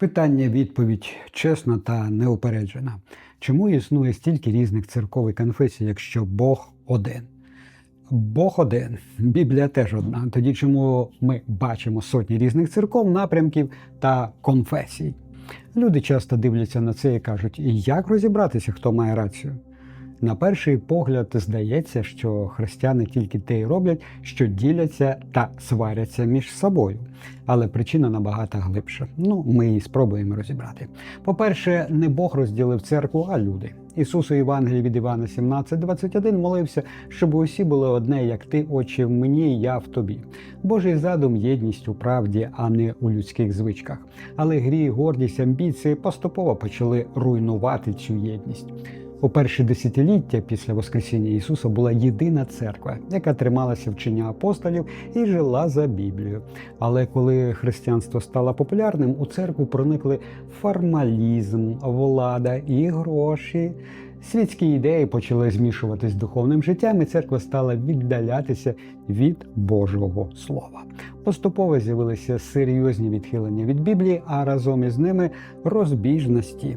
Питання відповідь чесна та неупереджена. Чому існує стільки різних церков і конфесій, якщо Бог один? Бог один, Біблія теж одна. Тоді чому ми бачимо сотні різних церков, напрямків та конфесій? Люди часто дивляться на це і кажуть, як розібратися, хто має рацію? На перший погляд здається, що християни тільки те й роблять, що діляться та сваряться між собою. Але причина набагато глибша. Ну, ми її спробуємо розібрати. По-перше, не Бог розділив церкву, а люди. Ісус у Євангелії від Івана 17,21 молився, щоб усі були одне, як ти, Отче, в мені, я в тобі. Божий задум єдність у правді, а не у людських звичках. Але гріх, гордість, амбіції поступово почали руйнувати цю єдність. У перші десятиліття після Воскресіння Ісуса була єдина церква, яка трималася вчення апостолів і жила за Біблією. Але коли християнство стало популярним, у церкву проникли формалізм, влада і гроші. Світські ідеї почали змішуватись з духовним життям, і церква стала віддалятися від Божого Слова. Поступово з'явилися серйозні відхилення від Біблії, а разом із ними розбіжності.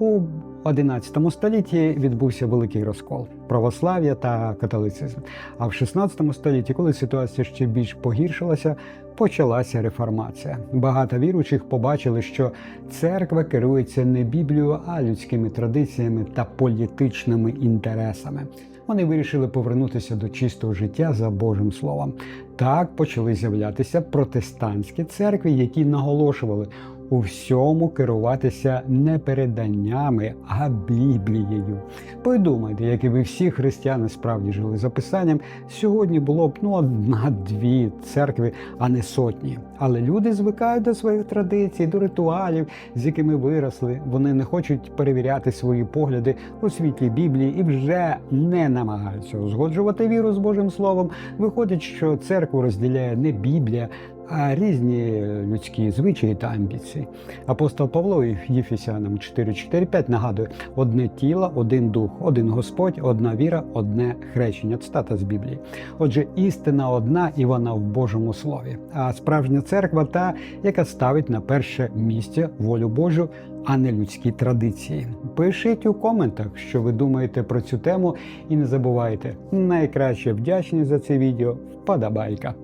У XI столітті відбувся великий розкол православ'я та католицизм. А в XVI столітті, коли ситуація ще більш погіршилася, почалася реформація. Багато віруючих побачили, що церква керується не Біблією, а людськими традиціями та політичними інтересами. Вони вирішили повернутися до чистого життя за Божим Словом. Так почали з'являтися протестантські церкви, які наголошували у всьому керуватися не переданнями, а Біблією. Подумайте, якби всі християни справді жили за писанням, сьогодні було б ну одна-дві церкви, а не сотні. Але люди звикають до своїх традицій, до ритуалів, з якими виросли. Вони не хочуть перевіряти свої погляди у світлі Біблії і вже не намагаються узгоджувати віру з Божим Словом. Виходить, що церкву розділяє не Біблія, а різні людські звичаї та амбіції. Апостол Павло Єфесянам 4.4.5 нагадує: одне тіло, один дух, один Господь, одна віра, одне хрещення. Цитата з Біблії. Отже, істина одна і вона в Божому слові. А справжня церква та, яка ставить на перше місце волю Божу, а не людські традиції. Пишіть у коментах, що ви думаєте про цю тему, і не забувайте, найкраще вдячність за це відео вподобайка.